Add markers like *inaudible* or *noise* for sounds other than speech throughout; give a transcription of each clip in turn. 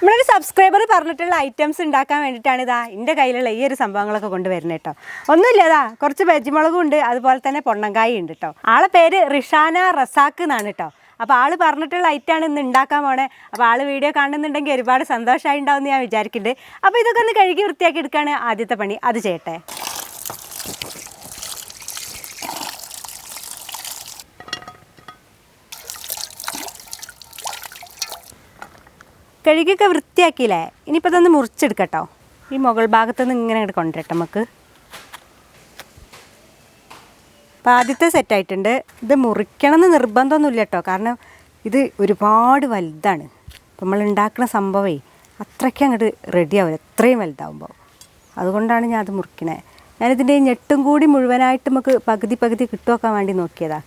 നമ്മളൊരു സബ്സ്ക്രൈബർ പറഞ്ഞിട്ടുള്ള ഐറ്റംസ് ഉണ്ടാക്കാൻ വേണ്ടിയിട്ടാണ് ഇതാ എന്റെ കയ്യിലുള്ള ഈ ഒരു സംഭവങ്ങളൊക്കെ കൊണ്ടുവരുന്നത് കേട്ടോ ഒന്നുമില്ല ഇതാ കുറച്ച് വെജിമുളകും ഉണ്ട് അതുപോലെ തന്നെ പൊണ്ണങ്കായും ഉണ്ട് കേട്ടോ ആളെ പേര് റിഷാന റസാക്ക് എന്നാണ് കേട്ടോ അപ്പോൾ ആൾ പറഞ്ഞിട്ടുള്ള ഐറ്റാണ് ഇന്ന് ഉണ്ടാക്കാൻ പോണേ. അപ്പോൾ ആൾ വീഡിയോ കാണുന്നുണ്ടെങ്കിൽ ഒരുപാട് സന്തോഷമായി ഉണ്ടാവും എന്ന് ഞാൻ വിചാരിക്കുന്നുണ്ട് അപ്പോൾ ഇതൊക്കെ ഒന്ന് കഴുകി വൃത്തിയാക്കി എടുക്കുകയാണ് ആദ്യത്തെ പണി. അത് ചെയ്യട്ടെ. കഴുകിയൊക്കെ വൃത്തിയാക്കിയില്ലേ? ഇനിയിപ്പോൾ ഇതൊന്ന് മുറിച്ചെടുക്കട്ടോ. ഈ മുകൾ ഭാഗത്ത് നിന്ന് ഇങ്ങനെ അങ്ങോട്ട് കൊണ്ടുവരട്ടെ നമുക്ക്. അപ്പോൾ ആദ്യത്തെ സെറ്റായിട്ടുണ്ട് ഇത് മുറിക്കണം എന്ന് നിർബന്ധമൊന്നുമില്ല കേട്ടോ കാരണം ഇത് ഒരുപാട് വലുതാണ്. നമ്മൾ ഉണ്ടാക്കുന്ന സംഭവമേ അത്രയ്ക്ക് അങ്ങോട്ട് റെഡി ആവില്ല എത്രയും വലുതാവുമ്പോൾ അതുകൊണ്ടാണ് ഞാൻ അത് മുറിക്കണേ. ഞാനിതിന്റെ ഞെട്ടും കൂടി മുഴുവനായിട്ട് നമുക്ക് പകുതി പകുതി കിട്ടുമൊക്കാൻ വേണ്ടി നോക്കിയതാണ്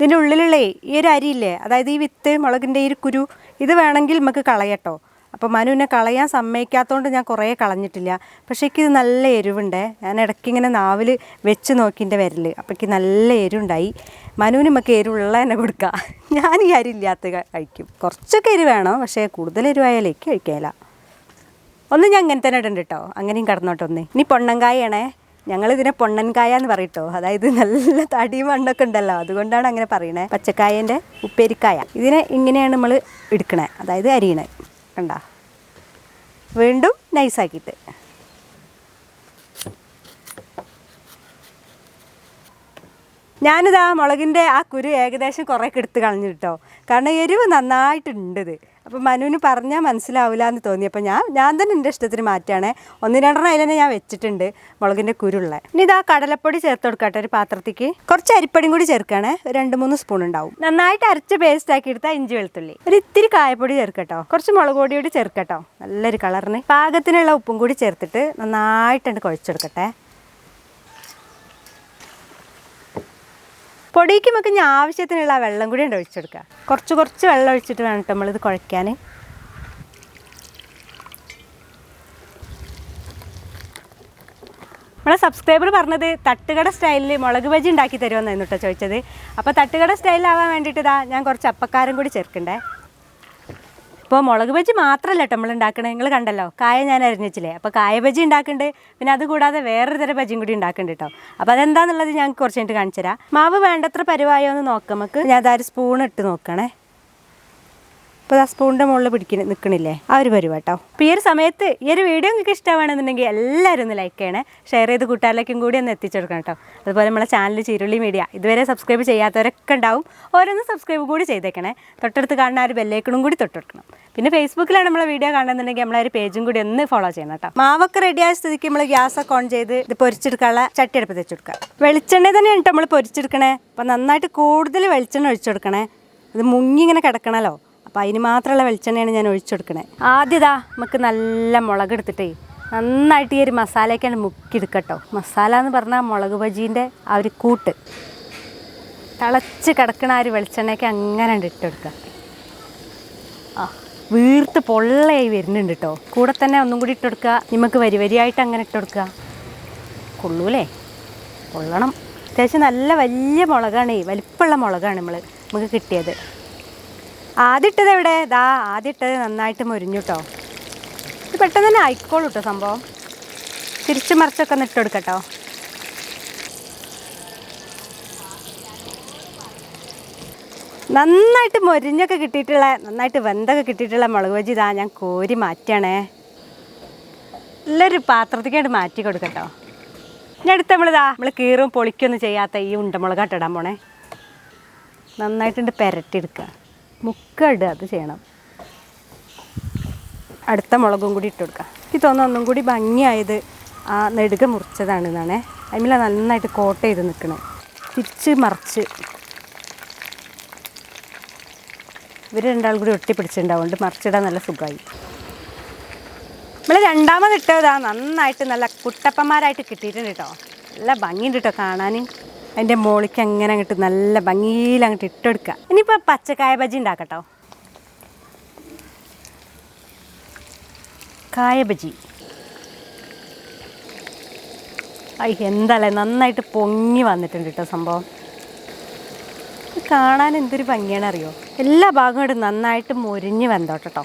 ഇതിന്റെ ഉള്ളിലുള്ള ഈ ഒരു അരിയില്ലേ? അതായത് ഈ വിത്ത് മുളകിന്റെ ഈ ഒരു കുരു ഇത് വേണമെങ്കിൽ നമുക്ക് കളയട്ടോ. അപ്പോൾ മനുവിനെ കളയാൻ സമ്മതിക്കാത്തതുകൊണ്ട് ഞാൻ കുറേ കളഞ്ഞിട്ടില്ല. പക്ഷേ എനിക്ക് ഇത് നല്ല എരിവുണ്ടേ. ഞാൻ ഇടയ്ക്ക് ഇങ്ങനെ നാവിൽ വെച്ച് നോക്കിന്റെ വരൽ അപ്പോൾ എനിക്ക് നല്ല എരിവുണ്ടായി. മനുവിന് നമുക്ക് എരിവുള്ള തന്നെ കൊടുക്കുക *laughs* ഞാൻ ഈ അരി ഇല്ലാത്ത കഴിക്കും. കുറച്ചൊക്കെ എരിവ് വേണം. പക്ഷേ കൂടുതൽ എരിവായാലേക്ക് കഴിക്കാനില്ല ഒന്ന് ഞാൻ അങ്ങനെ തന്നെ ഇടണ്ട കേട്ടോ അങ്ങനെയും കടന്നോട്ടൊന്നേ ഇനി പൊണ്ണങ്കായാണേ ഞങ്ങൾ ഇതിനെ പൊണ്ണൻകായ എന്ന് പറയട്ടോ അതായത് നല്ല തടിയും മണ്ണൊക്കെ ഉണ്ടല്ലോ. അതുകൊണ്ടാണ് അങ്ങനെ പറയണേ. പച്ചക്കായന്റെ ഉപ്പേരിക്കായ. ഇതിനെ ഇങ്ങനെയാണ് നമ്മൾ എടുക്കണേ. അതായത് അരിയണേ. കണ്ട? വീണ്ടും നൈസാക്കിയിട്ട് ഞാനിതാ മുളകിന്റെ ആ കുരു ഏകദേശം കുറേയൊക്കെ എടുത്ത് കളഞ്ഞു കാരണം എരിവ് നന്നായിട്ടുണ്ട് ഇത്. അപ്പോൾ മനുവിന് പറഞ്ഞാൽ മനസ്സിലാവില്ല എന്ന് തോന്നി. അപ്പോൾ ഞാൻ ഞാൻ തന്നെ എന്റെ ഇഷ്ടത്തിന് മാറ്റുകയാണേ. ഒന്ന് രണ്ടെണ്ണം അതിൽ തന്നെ ഞാൻ വെച്ചിട്ടുണ്ട് മുളകിന്റെ കുരുള്ള. ഇനി ഇതാ കടലപ്പൊടി ചേർത്ത് കൊടുക്കട്ടെ ഒരു പാത്രത്തേക്ക്. കുറച്ച് അരിപ്പടിയും കൂടി ചേർക്കണേ രണ്ട് മൂന്ന് സ്പൂൺ ഉണ്ടാവും. നന്നായിട്ട് അരച്ച് പേസ്റ്റ് ആക്കി എടുത്താൽ ഇഞ്ചി വെളുത്തുള്ളി. ഒരു ഇത്തിരി കായപ്പൊടി ചേർക്കട്ടോ. കുറച്ച് മുളക് പൊടി കൂടി ചേർക്കട്ടോ. നല്ലൊരു കളറിന് പാകത്തിനുള്ള ഉപ്പും കൂടി ചേർത്തിട്ട് നന്നായിട്ടുണ്ട് കുഴച്ചെടുക്കട്ടെ. പൊടിക്ക് നമുക്ക് ഇനി ആവശ്യത്തിനുള്ള വെള്ളം കൂടി ഉണ്ട് ഒഴിച്ചെടുക്കുക കുറച്ച് കുറച്ച് വെള്ളം ഒഴിച്ചിട്ട് വേണം നമ്മളിത് കുഴയ്ക്കാൻ നമ്മളെ സബ്സ്ക്രൈബർ പറഞ്ഞത് തട്ടുകട സ്റ്റൈലിൽ മുളക് ബജി ഉണ്ടാക്കി തരുമെന്നായിരുന്നു കേട്ടോ ചോദിച്ചത്. അപ്പോൾ തട്ടുകട സ്റ്റൈലാവാൻ വേണ്ടിയിട്ട് ഞാൻ കുറച്ച് അപ്പക്കാരം കൂടി ചേർക്കണ്ടേ. ഇപ്പോൾ മുളക് ബജി മാത്രമല്ല കേട്ടോ നമ്മൾ ഉണ്ടാക്കണേ നിങ്ങൾ കണ്ടല്ലോ കായ ഞാൻ അരിഞ്ഞിച്ചില്ലേ. അപ്പോൾ കായ ബജി ഉണ്ടാക്കുന്നുണ്ട് പിന്നെ അത് കൂടാതെ വേറൊരു തരം ബജിയും കൂടി ഉണ്ടാക്കുന്നുണ്ട് കേട്ടോ അപ്പോൾ അതെന്താന്നുള്ളത് ഞാൻ കുറച്ച് കഴിഞ്ഞിട്ട് കാണിച്ചു തരാം മാവ് വേണ്ടത്ര പരിവായോ എന്ന് നോക്കാം. നമുക്ക് ഞാൻ അതൊരു സ്പൂൺ ഇട്ട് നോക്കണേ. ഇപ്പോൾ ആ സ്പൂണിന്റെ മുകളിൽ പിടിക്കുന്ന നിൽക്കണില്ലേ ആ ഒരു പരിപാടി കേട്ടോ. അപ്പോൾ ഈ ഒരു സമയത്ത് ഈ ഒരു വീഡിയോ നിങ്ങൾക്ക് ഇഷ്ടമാണെന്നുണ്ടെങ്കിൽ എല്ലാവരും ഒന്ന് ലൈക്ക് ചെയ്യണേ. ഷെയർ ചെയ്ത് കൂട്ടുകാരിലേക്കും കൂടി ഒന്ന് എത്തിച്ചു കൊടുക്കണം കേട്ടോ. അതുപോലെ നമ്മളെ ചാനൽ ചിരുളി മീഡിയ ഇതുവരെ സബ്സ്ക്രൈബ് ചെയ്യാത്തവരൊക്കെ ഉണ്ടാവും. ഓരോന്ന് സബ്സ്ക്രൈബ് കൂടി ചെയ്തേക്കണേ. തൊട്ടടുത്ത് കാണുന്ന ആ ഒരു ബെല്ലേക്കണും കൂടി തൊട്ടെടുക്കണം. പിന്നെ ഫേസ്ബുക്കിലാണ് നമ്മളെ വീഡിയോ കാണുന്നുണ്ടെങ്കിൽ നമ്മളെ ഒരു പേജും കൂടി ഒന്ന് ഫോളോ ചെയ്യണം കേട്ടോ. മാവൊക്കെ റെഡിയായ സ്ഥിതിക്ക് നമ്മൾ ഗ്യാസ് ഒക്കെ ഓൺ ചെയ്ത് ഇത് പൊരിച്ചെടുക്കാനുള്ള ചട്ടി തെച്ചെടുക്കുക വെളിച്ചെണ്ണ തന്നെയാണ് നമ്മൾ പൊരിച്ചെടുക്കണേ. അപ്പോൾ നന്നായിട്ട് കൂടുതൽ വെളിച്ചെണ്ണ ഒഴിച്ചു കൊടുക്കണേ. ഇത് മുങ്ങി ഇങ്ങനെ കിടക്കണല്ലോ. അപ്പോൾ അതിന് മാത്രമുള്ള വെളിച്ചെണ്ണയാണ് ഞാൻ ഒഴിച്ചെടുക്കണേ ആദ്യതാ നമുക്ക് നല്ല മുളക് എടുത്തിട്ടേ നന്നായിട്ട് ഈ ഒരു മസാലയൊക്കെയാണ് മുക്കിയെടുക്കട്ടോ. മസാല എന്ന് പറഞ്ഞാൽ മുളക് ബജീന്റെ ആ ഒരു കൂട്ട്. തിളച്ച് കിടക്കണ ആ ഒരു വെളിച്ചെണ്ണയൊക്കെ അങ്ങനെ ഇട്ടെടുക്കുക ആ വീർത്ത് പൊള്ളയായി വരുന്നുണ്ട് കേട്ടോ കൂടെ തന്നെ ഒന്നും കൂടി ഇട്ടെടുക്കുക നമുക്ക് വരി വരിയായിട്ട് അങ്ങനെ ഇട്ടെടുക്കുക കൊള്ളൂലേ? കൊള്ളണം. അത്യാവശ്യം നല്ല വലിയ മുളകാണ്. വലിപ്പമുള്ള മുളകാണ് നമ്മൾ നമുക്ക് കിട്ടിയത്. ആദ്യം ഇട്ടത് എവിടെ? ദാ ആദ്യട്ടത് നന്നായിട്ട് മുരിഞ്ഞു കേട്ടോ ഇത് പെട്ടെന്ന് തന്നെ ആയിക്കോളൂ കേട്ടോ സംഭവം. തിരിച്ചു മറിച്ചൊക്കെ ഒന്ന് ഇട്ട് കൊടുക്കട്ടോ. നന്നായിട്ട് മൊരിഞ്ഞൊക്കെ കിട്ടിയിട്ടുള്ള നന്നായിട്ട് വെന്തൊക്കെ കിട്ടിയിട്ടുള്ള മുളക് ബജി ഇതാ ഞാൻ കോരി മാറ്റണേ. നല്ലൊരു പാത്രത്തേക്കായിട്ട് മാറ്റി കൊടുക്കട്ടോ. ഇനി അടുത്ത് നമ്മളിതാ നമ്മൾ കീറും പൊളിക്കൊന്നും ചെയ്യാത്ത ഈ ഉണ്ടമുളകാട്ടിടാൻ പോണേ. നന്നായിട്ടുണ്ട് പെരട്ടിയെടുക്കുക മുക്ക ഇടുക അത് ചെയ്യണം. അടുത്ത മുളകും കൂടി ഇട്ട് കൊടുക്കുക എനിക്ക് തോന്നുന്നു ഒന്നും കൂടി ഭംഗിയായത് ആ നെടുക മുറിച്ചതാണ് എന്നാണ് അതിമില്ല നന്നായിട്ട് കോട്ട ചെയ്ത് നിൽക്കണേ. തിരിച്ച് മറിച്ച്. ഇവർ രണ്ടാളും കൂടി ഒട്ടിപ്പിടിച്ചിട്ടുണ്ടാവുകൊണ്ട് മറിച്ചിടാൻ നല്ല സുഖമായി. നമ്മൾ രണ്ടാമത് ഇട്ടതാ നന്നായിട്ട് നല്ല കുട്ടപ്പന്മാരായിട്ട് കിട്ടിയിട്ടുണ്ട് കേട്ടോ. നല്ല ഭംഗിയുണ്ട് കേട്ടോ കാണാൻ അതിന്റെ മോളിക്ക് അങ്ങനെ അങ്ങോട്ട് നല്ല ഭംഗിയിൽ അങ്ങോട്ട് ഇട്ടെടുക്കുക ഇനിയിപ്പോൾ പച്ചക്കായ ബജി ഉണ്ടാക്കട്ടോ. കായ ബജി. ഐ എന്താല്ലേ നന്നായിട്ട് പൊങ്ങി വന്നിട്ടുണ്ട് കേട്ടോ സംഭവം. കാണാൻ എന്തൊരു ഭംഗിയാണ് അറിയോ എല്ലാ ഭാഗവും ഇട്ട് നന്നായിട്ട് മൊരിഞ്ഞ് വെന്തോട്ടോ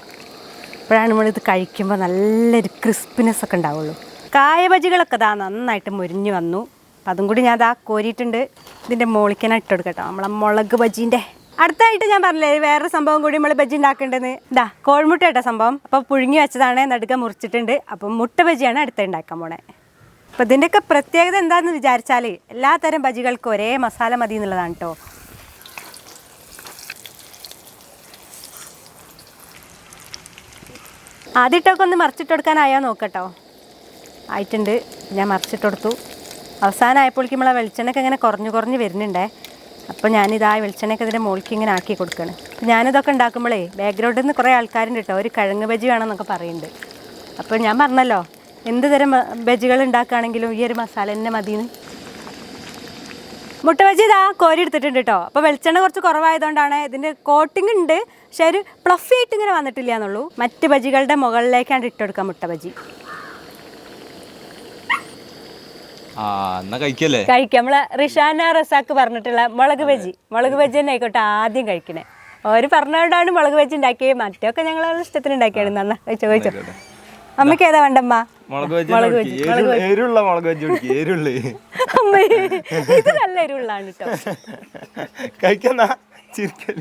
അപ്പോഴാണ് നമ്മളിത് കഴിക്കുമ്പോൾ നല്ലൊരു ക്രിസ്പിനെസ് ഒക്കെ ഉണ്ടാവുള്ളൂ. കായ ബജികളൊക്കെ ഇതാ നന്നായിട്ട് മുരിഞ്ഞ് വന്നു. അപ്പം അതും കൂടി ഞാൻ ഇതാ കോരിയിട്ടുണ്ട്. ഇതിന്റെ മോളിക്കന ഇട്ട് കൊടുക്കട്ടോ. നമ്മളെ മുളക് ബജീന്റെ അടുത്തായിട്ട് ഞാൻ പറഞ്ഞില്ലേ വേറെ സംഭവം കൂടി നമ്മൾ ബജ്ജി ഉണ്ടാക്കേണ്ടത്. ഇതാ കോഴിമുട്ട കേട്ടോ സംഭവം. അപ്പോൾ പുഴുങ്ങി വെച്ചതാണ് നടുക്ക മുറിച്ചിട്ടുണ്ട്. അപ്പം മുട്ട ബജിയാണ് അടുത്ത ഉണ്ടാക്കാൻ പോണേ. അപ്പോൾ ഇതിന്റെയൊക്കെ പ്രത്യേകത എന്താണെന്ന് വിചാരിച്ചാൽ എല്ലാ തരം ബജികൾക്കും ഒരേ മസാല മതി എന്നുള്ളതാണ് കേട്ടോ ആദ്യമായിട്ടൊക്കെ ഒന്ന് മറിച്ചിട്ട് കൊടുക്കാനായോ നോക്കട്ടോ. ആയിട്ടുണ്ട്. ഞാൻ മറിച്ചിട്ട് കൊടുത്തു. അവസാനമായപ്പോഴേക്കും നമ്മളെ വെളിച്ചെണ്ണയൊക്കെ ഇങ്ങനെ കുറഞ്ഞു കുറഞ്ഞ് വരുന്നുണ്ടേ. അപ്പോൾ ഞാനിതാ വെളിച്ചെണ്ണയൊക്കെ ഇതിന്റെ മുകളിലേക്ക് ഇങ്ങനെ ആക്കി കൊടുക്കണം. അപ്പോൾ ഞാനിതൊക്കെ ഉണ്ടാക്കുമ്പോഴേ ബാക്ക്ഗ്രൗണ്ടിൽ നിന്ന് കുറേ ആൾക്കാരുണ്ട് കേട്ടോ. ഒരു കിഴങ്ങ് ബജി വേണമെന്നൊക്കെ പറയുന്നുണ്ട്. അപ്പോൾ ഞാൻ പറഞ്ഞല്ലോ എന്ത് തരം ബജികൾ ഉണ്ടാക്കുകയാണെങ്കിലും ഈ ഒരു മസാല തന്നെ മതിയെന്ന്. മുട്ട ബജി ഇതാ കോരി എടുത്തിട്ടുണ്ട് കേട്ടോ. അപ്പോൾ വെളിച്ചെണ്ണ കുറച്ച് കുറവായതുകൊണ്ടാണ് ഇതിന്റെ കോട്ടിംഗ് ഉണ്ട്. പക്ഷേ ഒരു പ്ലഫി ആയിട്ട് ഇങ്ങനെ വന്നിട്ടില്ല എന്നുള്ളൂ. മറ്റ് ബജികളുടെ മുകളിലേക്കാണ് ഇട്ടുകൊടുക്കാം മുട്ട ബജി ആ എന്നാ കഴിക്കല്ലേ കഴിക്കാം. നമ്മളെ റിഷാന റസാക്ക് പറഞ്ഞിട്ടുള്ള മുളക് ബജി മുളക് ബജി തന്നെ ആയിക്കോട്ടെ ആദ്യം കഴിക്കണേ. അവർ പറഞ്ഞുകൊണ്ടാണ് മുളക് ബജി ഉണ്ടാക്കിയത്. മറ്റൊക്കെ ഞങ്ങൾ ഇഷ്ടത്തിന് ഉണ്ടാക്കിയാണ് നന്നാ കഴിച്ചോ കഴിച്ചോ അമ്മയ്ക്ക് ഏതാ വേണ്ടമ്മ മുളക് ബജി മുളക് വെജ്, എരുള്ള മുളക് വെജ് കുടിക്ക്. എരുള്ള. അമ്മ ഇത് നല്ല എരുള്ളാണ് കേട്ടോ കഴിക്കുന്ന? ചിരിക്കൽ.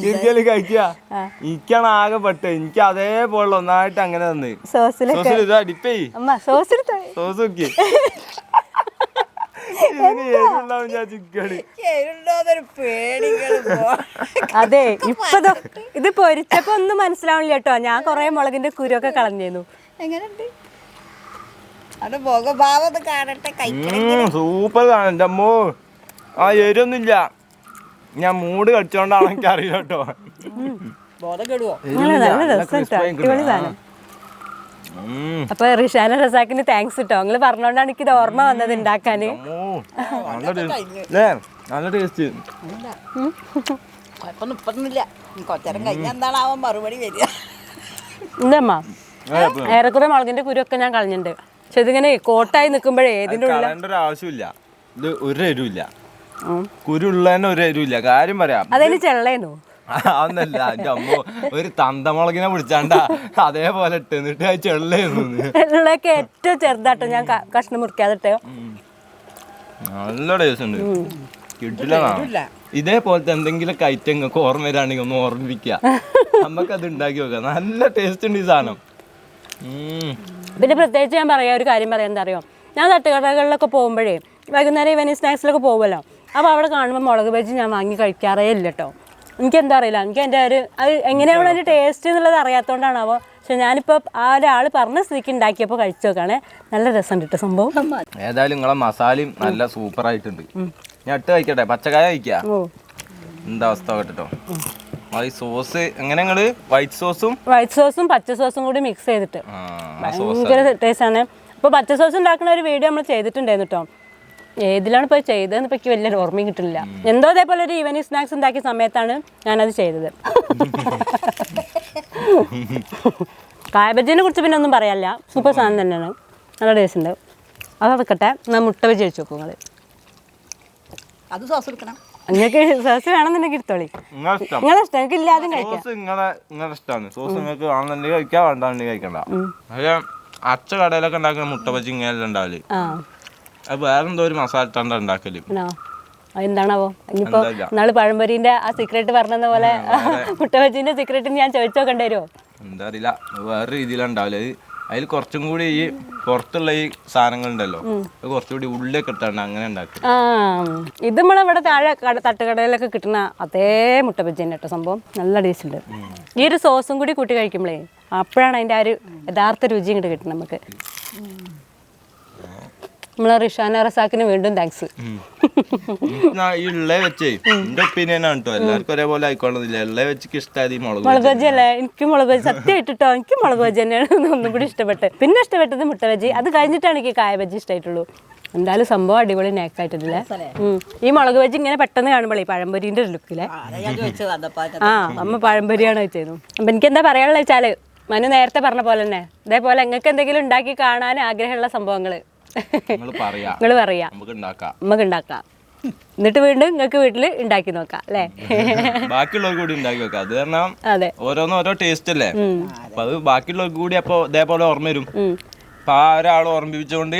ചിരിക്കൽ കഴിക്കുക. എനിക്കാണ് ആകെ പെട്ട്. എനിക്ക് അതേപോലെ ഒന്നായിട്ട് അങ്ങനെ തന്നെ. സോസിൽ ഇതാ സോസിൽ സോസ് നോക്കി *laughs* അതെ *laughs* ഇപ്പൊ ദോ ഇത് പൊരിച്ചപ്പോ ഒന്നും മനസ്സിലാവണില്ല കേട്ടോ. ഞാൻ കൊറേ മുളകിന്റെ കുരുവൊക്കെ കളഞ്ഞിരുന്നു. എങ്ങനെയുണ്ട്? സൂപ്പർ അമ്മോ. ആ എരിയൊന്നുമില്ല ഞാൻ മൂഡ് കടിച്ചോണ്ടാണ് എനിക്ക് അറിയില്ല കേട്ടോ. അപ്പൊ റിഷാന റസാക്കിന് താങ്ക്സ് കേട്ടോ നിങ്ങൾ പറഞ്ഞോണ്ടാണ് എനിക്ക് ഇത് ഓർമ്മ വന്നത് ഉണ്ടാക്കാന് നല്ല ടേസ്റ്റ് ഏറെക്കുറെ മുളകിന്റെ കുരുവൊക്കെ ഞാൻ കളഞ്ഞിട്ടുണ്ട് പക്ഷെ ഇതിങ്ങനെ കോട്ടായി നിൽക്കുമ്പോഴേ ഇതിന്റെ ഉള്ളിൽ ആവശ്യമില്ല. ഇത് ഒരു എരുവില്ല. കുരുള്ളതിന് ഒരു എരുവില്ല. കാര്യം പറയാം. അതിന് ചെള്ളേനോ അന്നല്ല എന്റെ അമ്മ ഒരു തന്തമുളകിനെ പിടിച്ചാണ്ടാ അതേപോലെ ഇട്ട് എന്നിട്ട് അത് ചെള്ളേന്നു. ഉള്ളൊക്കെ ഏറ്റവും ചെറുതാട്ടോ. ഞാൻ കഷ്ണം മുറിക്കാതെ നല്ല ടേസ്റ്റ് ഉണ്ട് കിട്ടില്ല. ഇതേപോലത്തെ എന്തെങ്കിലും ഐറ്റം നിങ്ങൾക്ക് ഓർമ്മ വരാണെങ്കിൽ ഒന്ന് ഓർമ്മിപ്പിക്കുക നമുക്ക് അത് ഉണ്ടാക്കി നോക്കാം. നല്ല ടേസ്റ്റ് ഉണ്ട് ഈ സാധനം. പിന്നെ പ്രത്യേകിച്ച് ഞാൻ പറയാം ഒരു കാര്യം പറയാം. എന്താ അറിയോ? ഞാൻ തട്ടുകടകളിലൊക്കെ പോകുമ്പോഴേ വൈകുന്നേരം ഈവനിങ് സ്നാക്സിലൊക്കെ പോകുമല്ലോ. അപ്പോൾ അവിടെ കാണുമ്പോൾ മുളക് ബജി ഞാൻ വാങ്ങി കഴിക്കാറേ ഇല്ല കേട്ടോ എനിക്ക് എന്താ അറിയില്ല. എനിക്ക് എന്റെ ഒരു അത് എങ്ങനെയാണ് അതിന്റെ ടേസ്റ്റ് എന്നുള്ളത് അറിയാത്തതുകൊണ്ടാണ് അപ്പോൾ പക്ഷെ ഞാനിപ്പോൾ ആ ഒരാൾ പറഞ്ഞ സ്ഥിതിക്ക് ഉണ്ടാക്കിയപ്പോൾ കഴിച്ചു നോക്കുകയാണെ നല്ല രസം കിട്ടും സംഭവം. ഏതായാലും നിങ്ങളെ മസാലയും നല്ല സൂപ്പർ ആയിട്ടുണ്ട് ഞാൻ ഇട്ട് കഴിക്കട്ടെ. പച്ചക്കായ കഴിക്കുക എന്താ അവസ്ഥ കേട്ടോ സോസ് എങ്ങനെ വൈറ്റ് സോസും വൈറ്റ് സോസും പച്ച സോസും കൂടി മിക്സ് ചെയ്തിട്ട്. ആ, ടേസ്റ്റ് ഭയങ്കര ടേസ്റ്റാണ് അപ്പോൾ പച്ച സോസ് ഉണ്ടാക്കുന്ന ഒരു വീഡിയോ നമ്മൾ ചെയ്തിട്ടുണ്ടായിരുന്നു കേട്ടോ ഏതിലാണ് ഇപ്പോൾ ചെയ്തതെന്ന് ഇപ്പോൾ എനിക്ക് വലിയൊരു ഓർമ്മയും കിട്ടുന്നില്ല. എന്തോ അതേപോലെ ഒരു ഈവനിങ് സ്നാക്സ് ഉണ്ടാക്കിയ സമയത്താണ് ഞാനത് ചെയ്തത്. കായബജിനെ കുറിച്ച് പിന്നെ ഒന്നും പറയാനില്ല സൂപ്പർ സാധനം തന്നെയാണ്. നല്ല ടേസ്റ്റ് ഉണ്ട്. അത് അതൊക്കട്ടെ. എന്നാൽ മുട്ട വെച്ച് കഴിച്ചു നോക്കും നിങ്ങൾ അത് സോസ് എടുക്കണം. നിങ്ങൾക്ക് സോസ് വേണമെന്നുണ്ടെങ്കിൽ എടുത്തോളി. നിങ്ങളെ ഇഷ്ടം. കഴിക്കാം. സോസ് നിങ്ങളെ നിങ്ങളുടെ ഇഷ്ടമാണ് സോസ് നിങ്ങൾക്ക് വേണമെന്നുണ്ടെങ്കിൽ കഴിക്കാം. വേണ്ടാന്നുണ്ടെങ്കിൽ കഴിക്കണ്ട. പക്ഷേ അച്ഛ കടയിലൊക്കെ ഉണ്ടാക്കുന്ന മുട്ട പച്ചി ഇങ്ങനെ ഉണ്ടാവില്ലേ വേറെന്തോ ഒരു മസാല ഇട്ടാണ്ട ഉണ്ടാക്കൽ. ആണോ? അതെന്താണാവോ? ഇനിയിപ്പോ? നാൾ പഴംപൊരിന്റെ ആ സീക്രട്ട് പറഞ്ഞ പോലെ *laughs* മുട്ട സീക്രട്ട് ഞാൻ ചോദിച്ചു നോക്കേണ്ടി വരുമോ എന്താ അറിയില്ല. വേറെ രീതിയിലാണ് ഉണ്ടാവൽ. അതിൽ കുറച്ചും കൂടി ഈ പുറത്തുള്ള ഈ സാധനങ്ങളുണ്ടല്ലോ. അത് കുറച്ചുകൂടി ഉള്ളിലേക്ക് ഇട്ടാണ് അങ്ങനെ ഉണ്ടാക്കും ആ ഇത് നമ്മളിവിടെ താഴെ കട തട്ടുകടയിലൊക്കെ കിട്ടുന്ന അതേ മുട്ട തന്നെ കേട്ടോ സംഭവം. നല്ല ടേസ്റ്റ് ഉണ്ട്. ഈ ഒരു സോസും കൂടി കൂട്ടി കഴിക്കുമ്പോഴേ അപ്പോഴാണ് അതിന്റെ ആ ഒരു യഥാർത്ഥ രുചി ഇങ്ങോട്ട് കിട്ടുന്നത് നമുക്ക്. നമ്മളെ റിഷാന റസാക്കിന് വീണ്ടും താങ്ക്സ് ഈ ഉള്ളേ വെച്ചേ. എന്റെ ഒപ്പീനിയൻ ആണ് കേട്ടോ എല്ലാവർക്കും ഒരേപോലെ ആയിക്കോളുന്നില്ല ഉള്ളേ വെച്ചിക്ക് ഇഷ്ടമായത് മുളക് മുളക് ബജി അല്ലേ എനിക്ക് മുളക് ബജി സത്യമായിട്ട് കേട്ടോ എനിക്ക് മുളക് ബജി തന്നെയാണ് *laughs* ഒന്നും കൂടി ഇഷ്ടപ്പെട്ടത്. പിന്നെ ഇഷ്ടപ്പെട്ടത് മുട്ട ബജി അത് കഴിഞ്ഞിട്ടാണ് എനിക്ക് കായ ബജി ഇഷ്ടമായിട്ടുള്ളൂ എന്തായാലും സംഭവം അടിപൊളി നേക്ക് ആയിട്ടില്ലേ ഉം. ഈ മുളക് ബജി ഇങ്ങനെ പെട്ടെന്ന് കാണുമ്പോഴേ പഴംപൊരിന്റെ ഒരു ലുക്കിലെ ആ അമ്മ പഴംപൊരിയാണ് വെച്ചിരുന്നു അപ്പൊ എനിക്ക് എന്താ പറയാനുള്ള വെച്ചാൽ മനു നേരത്തെ പറഞ്ഞ പോലെ തന്നെ ഇതേപോലെ നിങ്ങൾക്ക് എന്തെങ്കിലും ഉണ്ടാക്കി കാണാൻ ആഗ്രഹമുള്ള സംഭവങ്ങൾ നിങ്ങൾ പറയാ. നമുക്ക് ഉണ്ടാക്കാം എന്നിട്ട് വീണ്ടും നിങ്ങൾക്ക് വീട്ടിൽ ഉണ്ടാക്കി നോക്കാം അല്ലേ? ബാക്കിയുള്ളവർക്ക് കൂടി ഉണ്ടാക്കി വെക്കാം. അത് കാരണം ഓരോന്നും ഓരോ ടേസ്റ്റ് അല്ലേ? അപ്പൊ അത് ബാക്കിയുള്ളവർക്ക് കൂടി അപ്പൊ ഇതേപോലെ ഓർമ്മ വരും. അപ്പൊ ആ ഒരാൾ ഓർമ്മിപ്പിച്ചുകൊണ്ട്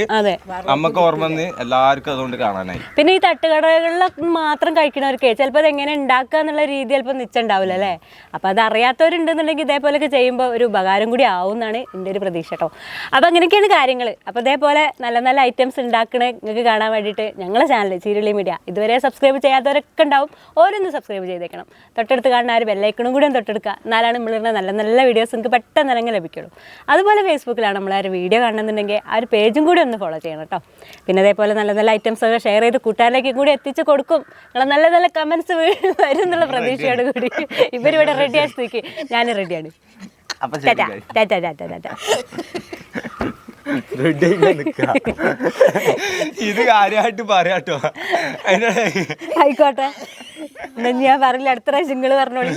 അമ്മയ്ക്ക് ഓർമ്മ വന്ന് എല്ലാവർക്കും അതുകൊണ്ട് കാണാനായി. പിന്നെ ഈ തട്ടുകടകളിലൊക്കെ മാത്രം കഴിക്കണവർക്ക് ചിലപ്പോൾ അത് എങ്ങനെ ഉണ്ടാക്കുക എന്നുള്ള രീതി ചിലപ്പോൾ നിശ്ചയുണ്ടാവില്ല അല്ലേ? അപ്പോൾ അത് അറിയാത്തവരുണ്ടെന്നുണ്ടെങ്കിൽ ഇതേപോലെയൊക്കെ ചെയ്യുമ്പോൾ ഒരു ഉപകാരം കൂടി ആവും എന്നാണ് എന്റെ ഒരു പ്രതീക്ഷ കേട്ടോ അപ്പോൾ അങ്ങനെയൊക്കെയാണ് കാര്യങ്ങൾ അപ്പോൾ ഇതേപോലെ നല്ല നല്ല ഐറ്റംസ് ഉണ്ടാക്കണേ നിങ്ങൾക്ക് കാണാൻ വേണ്ടിയിട്ട് ഞങ്ങളെ ചാനൽ ചീരുളി മീഡിയ ഇതുവരെ സബ്സ്ക്രൈബ് ചെയ്യാത്തവരൊക്കെ ഉണ്ടാവും. ഓരോന്ന് സബ്സ്ക്രൈബ് ചെയ്തേക്കണം. തൊട്ടടുത്ത് കാണുന്ന ആ ഒരു ബെല്ലൈക്കണും കൂടി തൊട്ടെടുക്കുക. എന്നാലാണ് നമ്മളിരുന്ന നല്ല നല്ല വീഡിയോസ് നിങ്ങൾക്ക് പെട്ടെന്ന് ഇറങ്ങി ലഭിക്കുള്ളൂ. അതുപോലെ ഫേസ്ബുക്കിലാണ് നമ്മൾ വീഡിയോ ഒരു വീഡിയോ കാണുന്നുണ്ടെങ്കിൽ ആ ഒരു പേജും കൂടി ഒന്ന് ഫോളോ ചെയ്യണം കേട്ടോ. പിന്നെ അതേപോലെ നല്ല നല്ല ഐറ്റംസ് ഒക്കെ ഷെയർ ചെയ്ത് കൂട്ടുകാരിലേക്ക് കൂടി എത്തിച്ചു കൊടുക്കും. നിങ്ങൾ നല്ല നല്ല കമൻസ് വരും എന്നുള്ള പ്രതീക്ഷയോട് കൂടി. ഇവരിവിടെ റെഡി ആയി സ്ഥിതിക്ക് ഞാൻ റെഡിയാണ് ഇത് കാര്യമായിട്ട് പറയാട്ടോ. ആയിക്കോട്ടെ. ഞാൻ പറഞ്ഞില്ല അടുത്ത പ്രാവശ്യം നിങ്ങൾ പറഞ്ഞോളി.